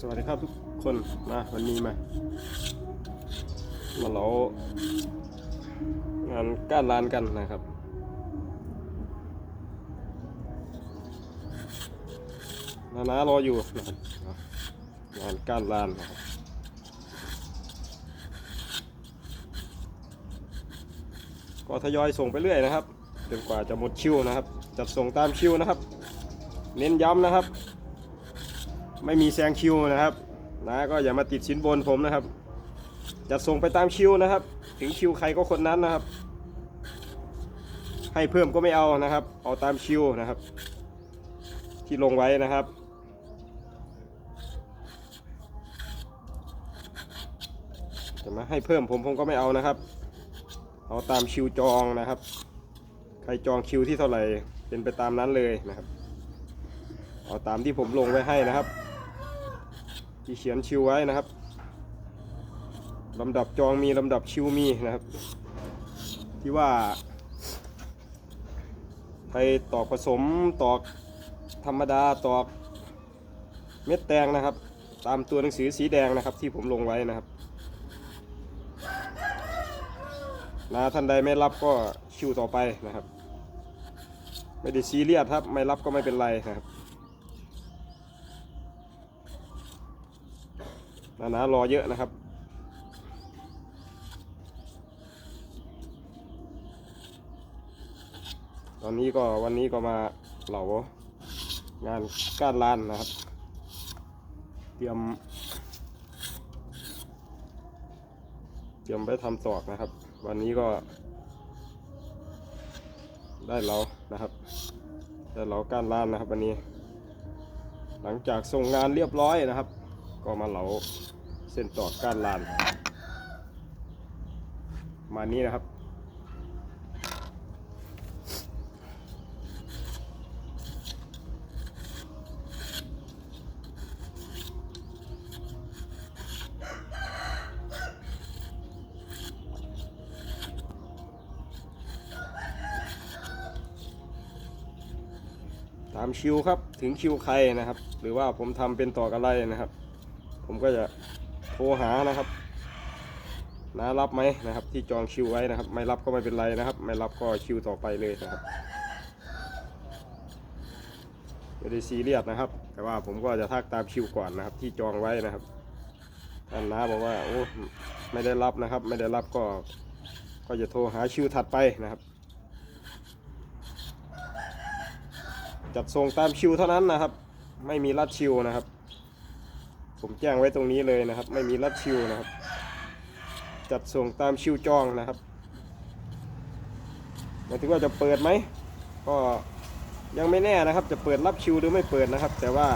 สวัสดีครับทุกคนมาวันนี้มามาเรางานก้านลานกันนะครับ นาน้ารออยู่นะครับงานก้านลานนะครับก็ทยอยส่งไปเรื่อยนะครับจนกว่าจะหมดคิวนะครับ จัดส่งตามคิวนะครับ เน้นย้ำนะครับ ไม่มีแซงคิวนะครับนะก็อย่ามาติดสินบนผมนะครับจะส่งไปตามคิวนะครับ ถึงคิวใครก็คนนั้นนะครับ ให้เพิ่มก็ไม่เอานะครับ เอาตามคิวนะครับ ที่ลงไว้นะครับจะมาให้เพิ่มผมผมก็ไม่เอานะครับ เอาตามคิวจองนะครับ ใครจองคิวที่เท่าไหร่เป็นไปตามนั้นเลยนะครับ เอาตามที่ผมลงไว้ให้นะครับ ที่เขียนชิวไว้นะครับลำดับจองมีลำดับชิวมีนะครับ ที่ว่า ไปตอกผสมตอกธรรมดาตอกเม็ดแตงนะครับ ตามตัวหนังสือสีแดงนะครับ ที่ผมลงไว้นะครับนะท่านใดไม่รับก็ชิวต่อไปนะครับ ไม่ได้ซีเรียสครับ ไม่รับก็ไม่เป็นไรนะครับ นานะรอเยอะนะครับ ตอนนี้ก็วันนี้ก็มาเหลางานก้านลานนะครับ เตรียม เตรียมไปทำตอกนะครับ วันนี้ก็ ได้เหลานะครับได้เหลาก้านลานนะครับ วันนี้ หลังจากส่งงานเรียบร้อยนะครับ ก็มาเหลา เส้นต่อก้านลานมานี้นะครับ ตามคิวครับถึงคิวใครนะครับ หรือว่าผมทำเป็นต่อกอะไรนะครับ ผมก็จะ ทรหานะครับน้ารับไหมนะครับ ที่จองคิวไว้นะครับ ไม่รับก็ไม่เป็นไรนะครับ ไม่รับก็คิวต่อไปเลยนะครับไม่ได้ซีเรียสนะครับ แต่ว่าผมก็จะทักตามคิวก่อนนะครับ ที่จองไว้นะครับท่านน้าบอกว่าโอ้ไม่ได้รับนะครับ ไม่ได้รับก็ ก็จะโทรหาคิวถัดไปนะครับ จัดส่งตามคิวเท่านั้นนะครับ ไม่มีรัดคิวนะครับ ผมแจ้งไว้ตรงนี้เลยนะครับ ไม่มีรัดคิวนะครับ จัดส่งตามคิวจองนะครับหมายถึงว่าจะเปิดไหมก็ยังไม่แน่นะครับ จะเปิดรับคิวหรือไม่เปิดนะครับ แต่ว่า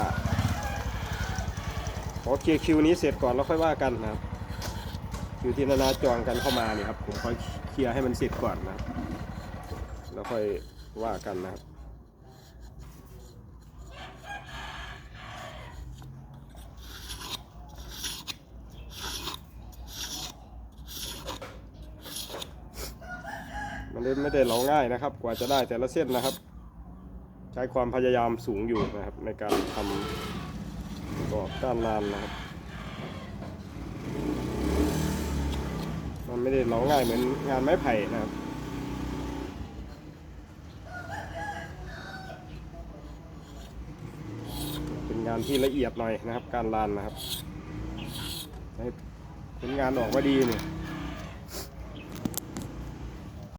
ขอเคลียร์คิวนี้เสร็จก่อนแล้วค่อยว่ากันนะครับคิวที่นานาจองกันเข้ามานี่ครับผมค่อยเคลียร์ให้มันเสร็จก่อนนะแล้วค่อยว่ากันนะครับ มันไม่ได้เหลาง่ายนะครับ กว่าจะได้แต่ละเส้นนะครับ ใช้ความพยายามสูงอยู่นะครับ ในการทำกรอบด้านลานนะครับ มันไม่ได้เหลาง่ายเหมือนงานไม้ไผ่นะครับเป็นงานที่ละเอียดหน่อยนะครับ การลานนะครับให้ผลงานออกมาดีเนี่ย